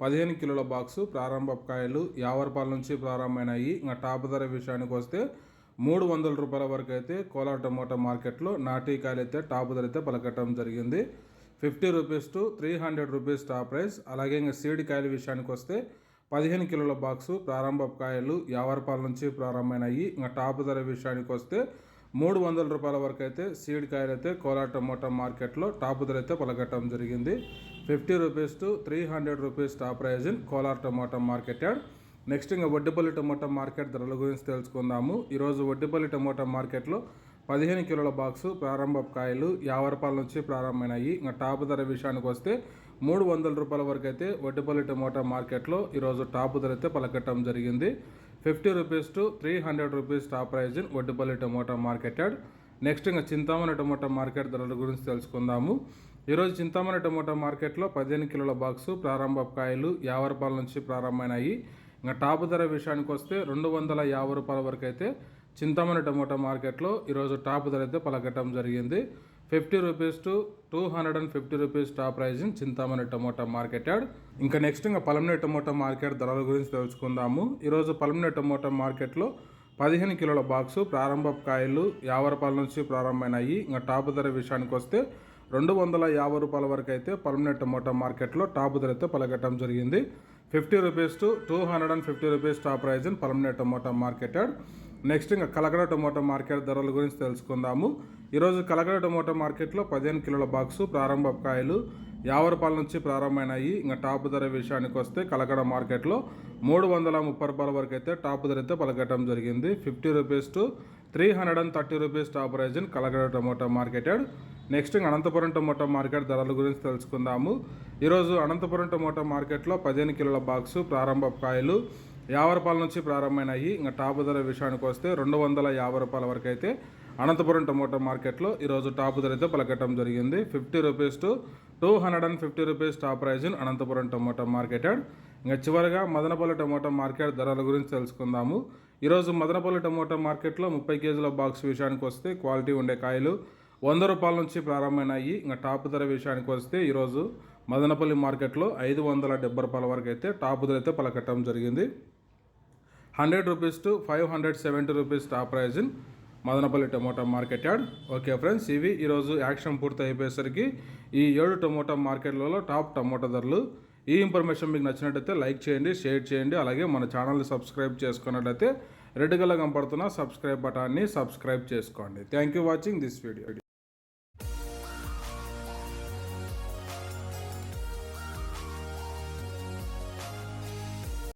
పదిహేను కిలోల బాక్సు ప్రారంభ కాయలు యాభై రూపాయల నుంచి ప్రారంభమైనాయి. ఇంకా టాప్ ధర విషయానికి వస్తే మూడు వందల రూపాయల వరకు అయితే కోలా టమోటా మార్కెట్లో నాటీ కాయలు అయితే టాప్ ధర అయితే పలకటం జరిగింది. Fifty rupees to three hundred rupees top price. అలాగే ఇంకా సీడ్ కాయల విషయానికి వస్తే పదిహేను కిలోల బాక్సు ప్రారంభ కాయలు యాభై రూపాయల నుంచి ప్రారంభమైనాయి. ఇంకా టాప్ ధర విషయానికి వస్తే మూడు వందల రూపాయల వరకు అయితే సీడ్ కాయలు అయితే టమోటా మార్కెట్లో టాప్ ధర అయితే పలకటం జరిగింది. Fifty rupees to three hundred rupees top price in Kolar tomato market yard next ఇంకా వడ్డిపల్లి టమోటా మార్కెట్ ధరల గురించి తెలుసుకుందాము. ఈరోజు వడ్డిపల్లి టమోటా మార్కెట్లో పదిహేను కిలోల బాక్సు ప్రారంభ కాయలు యాభై రూపాయల నుంచి ప్రారంభమైనాయి. ఇంకా టాప్ ధర విషయానికి వస్తే మూడు వందల రూపాయల వరకు అయితే వడ్డిపల్లి టమోటా మార్కెట్లో ఈరోజు టాప్ ధర అయితే పలకట్టడం జరిగింది. Fifty rupees to three hundred rupees top price in Vaddupalli tomato market yard next ఇంకా చింతామణి టమోటా మార్కెట్ ధరల గురించి తెలుసుకుందాము. ఈరోజు చింతామణి టమోటా మార్కెట్లో పదిహేను కిలోల బాక్సు ప్రారంభ కాయలు యాభై రూపాయల నుంచి ప్రారంభమైనాయి. ఇంకా టాప్ ధర విషయానికి వస్తే రెండు వందల యాభై రూపాయల వరకు అయితే చింతామణి టమోటా మార్కెట్లో ఈరోజు టాప్ ధర అయితే పలకటం జరిగింది. Fifty rupees to two hundred and fifty rupees top price in Chintamani tomato market yard. ఇంకా నెక్స్ట్ ఇంకా పలమనే టమోటా మార్కెట్ ధరల గురించి తెలుసుకుందాము. ఈరోజు పలమనే టమోటా మార్కెట్లో పదిహేను కిలోల బాక్సు ప్రారంభ కాయలు యాభై రూపాయల నుంచి ప్రారంభమైనాయి. ఇంకా టాప్ ధర విషయానికి వస్తే రెండు వందల యాభై రూపాయల వరకు అయితే పలమనే టమోటా మార్కెట్లో టాప్ ధర అయితే పలకట్టడం జరిగింది. Fifty rupees to two hundred and fifty rupees top price in Palamaner tomato market next ఇంకా కలకడ టొమాటో మార్కెట్ ధరల గురించి తెలుసుకుందాము. ఈరోజు కలకడ టొమాటో మార్కెట్లో పదిహేను కిలోల బాక్సు ప్రారంభ కాయలు యాభై రూపాయల నుంచి ప్రారంభమైనాయి. ఇంకా టాప్ ధర విషయానికి వస్తే కలకడ మార్కెట్లో మూడు వందల ముప్పై రూపాయల వరకు అయితే టాప్ ధర అయితే పలకట్టడం జరిగింది. Fifty rupees to three hundred and thirty rupees top price in Kalakada tomato market yard. Next Anantapuram tomato market ధరల గురించి తెలుసుకుందాము. ఈరోజు అనంతపురం టొమాటో మార్కెట్లో పదిహేను కిలోల బాక్సు ప్రారంభ కాయలు యాభై రూపాయల నుంచి ప్రారంభమైనాయి. ఇంకా టాపు ధర విషయానికి వస్తే రెండు వందల యాభై రూపాయల వరకు అయితే అనంతపురం టమోటా మార్కెట్లో ఈరోజు టాపు ధర అయితే పలకటం జరిగింది. Fifty rupees to two hundred and fifty rupees top price in Anantapuram tomato market yard. ఇంకా చివరిగా మదనపల్లి టమోటా మార్కెట్ ధరల గురించి తెలుసుకుందాము. ఈరోజు మదనపల్లి టమోటా మార్కెట్లో ముప్పై కేజీల బాక్స్ విషయానికి వస్తే క్వాలిటీ ఉండే కాయలు వంద రూపాయల నుంచి ప్రారంభమైనాయి. ఇంకా టాప్ ధర విషయానికి వస్తే ఈరోజు మదనపల్లి మార్కెట్లో ఐదు వందల డెబ్బై రూపాయల వరకు అయితే టాప్ ధర అయితే పలకట్టడం జరిగింది. Hundred rupees to five hundred seventy rupees top price in Madanapalle tomato market yard. Okay friends ఇవి ఈరోజు యాక్షన్ పూర్తి అయిపోయేసరికి ఈ ఏడు టమోటా మార్కెట్లలో టాప్ టమోటా ధరలు. ఈ ఇన్ఫర్మేషన్ మీకు నచ్చినట్టయితే లైక్ చేయండి షేర్ చేయండి. అలాగే మన ఛానల్ని సబ్స్క్రైబ్ చేసుకున్నట్లయితే రెడ్ కలర్ కనపడుతున్న సబ్స్క్రైబ్ బటాన్ని సబ్స్క్రైబ్ చేసుకోండి. Thank you watching this video.